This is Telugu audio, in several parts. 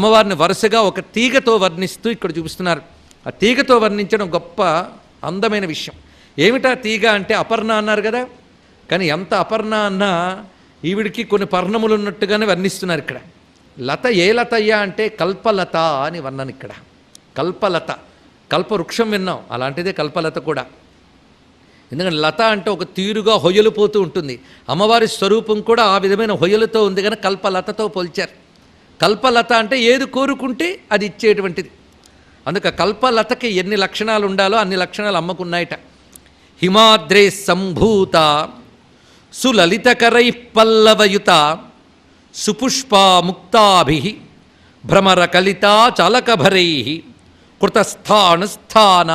అమ్మవారిని వరుసగా ఒక తీగతో వర్ణిస్తూ ఇక్కడ చూపిస్తున్నారు. ఆ తీగతో వర్ణించడం గొప్ప అందమైన విషయం. ఏమిటా తీగ అంటే అపర్ణ అన్నారు కదా? కానీ ఎంత అపర్ణ అన్నా ఈవిడికి కొన్ని పర్ణములు ఉన్నట్టుగానే వర్ణిస్తున్నారు ఇక్కడ. లత ఏ లతయ్య అంటే కల్పలత అని వర్ణను ఇక్కడ. కల్పలత. కల్పవృక్షం విన్నాం. అలాంటిదే కల్పలత కూడా. ఎందుకంటే లత అంటే ఒక తీరుగా హొయ్యలు పోతూ ఉంటుంది. అమ్మవారి స్వరూపం కూడా ఆ విధమైన హొయ్యలతో ఉంది కానీ కల్పలతతో పోల్చారు. కల్పలత అంటే ఏది కోరుకుంటే అది ఇచ్చేటువంటిది. అందుక కల్పలతకి ఎన్ని లక్షణాలు ఉండాలో అన్ని లక్షణాలు అమ్మకున్నాయట. హిమాద్రే సంభూత సులలితకరై పల్లవయుత సుపుష్పా ముక్తాభి భ్రమర చాలకభరై కృతస్థానుస్థాన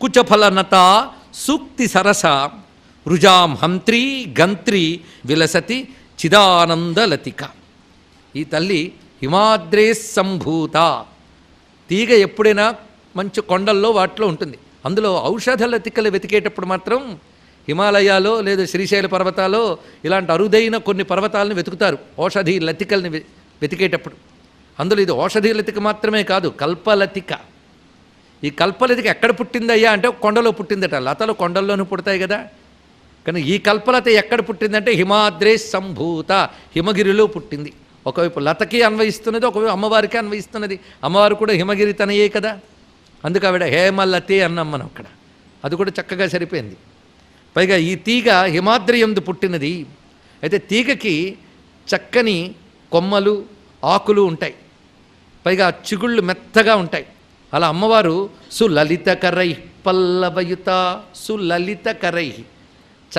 కుచఫలనత సూక్తి సరస రుజాం హంత్రీ గంత్రి విలసతి చిదానందలతిక. ఈ తల్లి హిమాద్రే సంభూత. తీగ ఎప్పుడైనా మంచి కొండల్లో వాటిలో ఉంటుంది. అందులో ఔషధ లతికలు వెతికేటప్పుడు మాత్రం హిమాలయాలో లేదా శ్రీశైల పర్వతాలో ఇలాంటి అరుదైన కొన్ని పర్వతాలను వెతుకుతారు. ఔషధి లతికల్ని వెతికేటప్పుడు. అందులో ఇది ఔషధి లతిక మాత్రమే కాదు కల్పలతిక ఈ కల్పలతిక ఎక్కడ పుట్టిందయ్యా అంటే కొండలో పుట్టిందట. లతలు కొండల్లోనూ పుడతాయి కదా. కానీ ఈ కల్పలత ఎక్కడ పుట్టిందంటే హిమాద్రే సంభూత హిమగిరిలో పుట్టింది. ఒకవైపు లతకి అన్వయిస్తున్నది ఒకవైపు అమ్మవారికి అన్వయిస్తున్నది. అమ్మవారు కూడా హిమగిరి తనయే కదా. అందుకు ఆవిడ హేమలతే అన్నాం మనం అక్కడ. అది కూడా చక్కగా సరిపోయింది. పైగా ఈ తీగ హిమాద్రి ఎందు పుట్టినది. అయితే తీగకి చక్కని కొమ్మలు ఆకులు ఉంటాయి. పైగా చిగుళ్ళు మెత్తగా ఉంటాయి. అలా అమ్మవారు సులలిత కరై పల్లవయుత సులలితకరై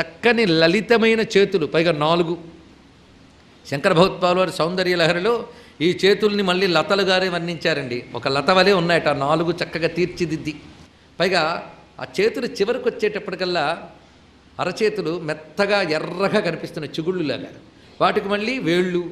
చక్కని లలితమైన చేతులు పైగా నాలుగు శంకర భగవత్పాల్ వారి సౌందర్య లహరిలో ఈ చేతుల్ని మళ్ళీ లతలుగానే వర్ణించారండి. ఒక లత వలె ఉన్నాయట ఆ నాలుగు చక్కగా తీర్చిదిద్ది. పైగా ఆ చేతులు చివరికి వచ్చేటప్పటికల్లా అరచేతులు మెత్తగా ఎర్రగా కనిపిస్తున్నాయి చిగుళ్ళులాగా. వాటికి మళ్ళీ వేళ్ళు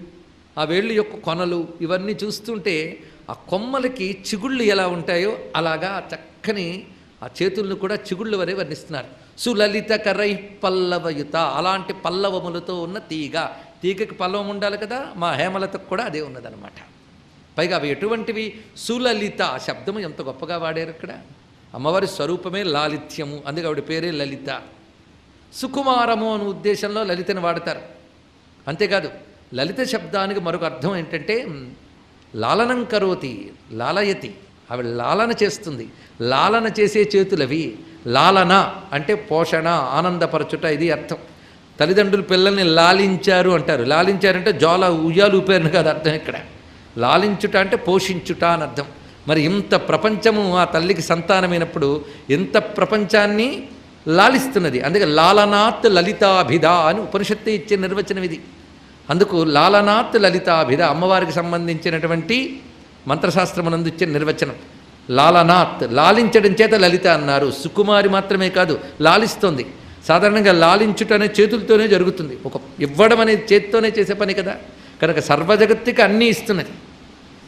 ఆ వేళ్ళు యొక్క కొనలు ఇవన్నీ చూస్తుంటే ఆ కొమ్మలకి చిగుళ్ళు ఎలా ఉంటాయో అలాగా చక్కని ఆ చేతులను కూడా చిగుళ్ళు వరే వర్ణిస్తున్నారు. సులలిత కరై పల్లవయుత అలాంటి పల్లవములతో ఉన్న తీగ. తీగకి పల్లవం ఉండాలి కదా మా హేమలతకు కూడా అదే ఉన్నదనమాట పైగా అవి ఎటువంటివి? సులలిత శబ్దము ఎంత గొప్పగా వాడారు ఇక్కడ? అమ్మవారి స్వరూపమే లాలిత్యము అందుకే ఆవిడ పేరే లలిత. సుకుమారము అనే ఉద్దేశంలో లలితను వాడతారు. అంతేకాదు లలిత శబ్దానికి మరొక అర్థం ఏంటంటే లాలనం కరోతి లాలయతి. ఆవిడ లాలన చేస్తుంది. లాలన చేసే చేతులవి లాలన అంటే పోషణ ఆనందపరచుట ఇది అర్థం. తల్లిదండ్రులు పిల్లల్ని లాలించారు అంటారు. లాలించారంటే జోల ఉయ్యాలు ఊపారని కాదు అర్థం ఇక్కడ. లాలించుట అంటే పోషించుట అని అర్థం. మరి ఇంత ప్రపంచము ఆ తల్లికి సంతానమైనప్పుడు ఇంత ప్రపంచాన్ని లాలిస్తున్నది. అందుకే లాలనాత్ లలితాభిధ అని ఉపనిషత్తు ఇచ్చే నిర్వచనం ఇది. అందుకు లాలనాత్ లలితాభిధ అమ్మవారికి సంబంధించినటువంటి మంత్రశాస్త్రమునందు ఇచ్చే నిర్వచనం. లాలనాత్ లాలించడం చేత లలిత అన్నారు. సుకుమారి మాత్రమే కాదు లాలిస్తోంది. సాధారణంగా లాలించుట అనే చేతులతోనే జరుగుతుంది. ఒక ఇవ్వడం అనేది చేతితోనే చేసే పని కదా. కనుక సర్వజగత్తుకి అన్నీ ఇస్తున్నది.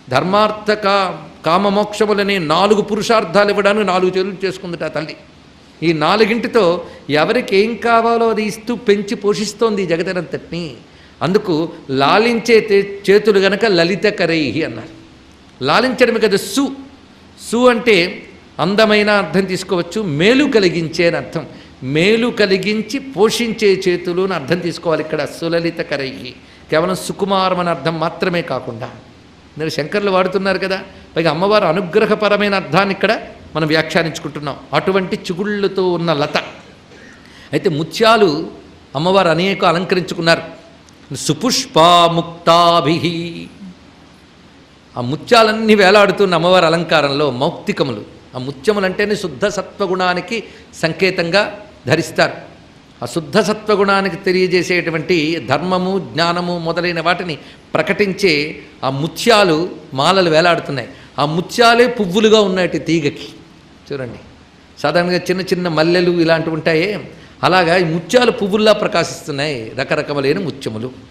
ధర్మార్థ కా కామమోక్షములనే నాలుగు పురుషార్థాలు ఇవ్వడానికి నాలుగు చేతులు చేసుకుందట ఆ తల్లి. ఈ నాలుగింటితో ఎవరికి ఏం కావాలో అది ఇస్తూ పెంచి పోషిస్తోంది ఈ జగతనంతటిని అందుకు లాలించే చేతులు గనక లలితకరైహి అన్నారు. లాలించడమే కదా సు. సు అంటే అందమైన అర్థం తీసుకోవచ్చు మేలు కలిగించే అని అర్థం. మేలు కలిగించి పోషించే చేతులు అని అర్థం తీసుకోవాలి ఇక్కడ సులలిత కరయ్యి కేవలం సుకుమారం అనే అర్థం మాత్రమే కాకుండా. మీరు శంకర్లు వాడుతున్నారు కదా పైగా అమ్మవారు అనుగ్రహపరమైన అర్థాన్ని ఇక్కడ మనం వ్యాఖ్యానించుకుంటున్నాం. అటువంటి చిగుళ్ళతో ఉన్న లత. అయితే ముత్యాలు అమ్మవారు అనేక అలంకరించుకున్నారు. సుపుష్పాముక్తాభి ఆ ముత్యాలన్నీ వేలాడుతున్న అమ్మవారి అలంకారంలో మౌక్తికములు. ఆ ముత్యములంటేనే శుద్ధ సత్వగుణానికి సంకేతంగా ధరిస్తారు. ఆ శుద్ధ సత్వగుణానికి తెలియజేసేటువంటి ధర్మము జ్ఞానము మొదలైన వాటిని ప్రకటించే ఆ ముత్యాలు మాలలు వేలాడుతున్నాయి. ఆ ముత్యాలే పువ్వులుగా ఉన్నాయి తీగకి. చూడండి. సాధారణంగా చిన్న చిన్న మల్లెలు ఇలాంటివి ఉంటాయే. అలాగా ఈ ముత్యాలు పువ్వుల్లా ప్రకాశిస్తున్నాయి. రకరకములైన ముత్యములు.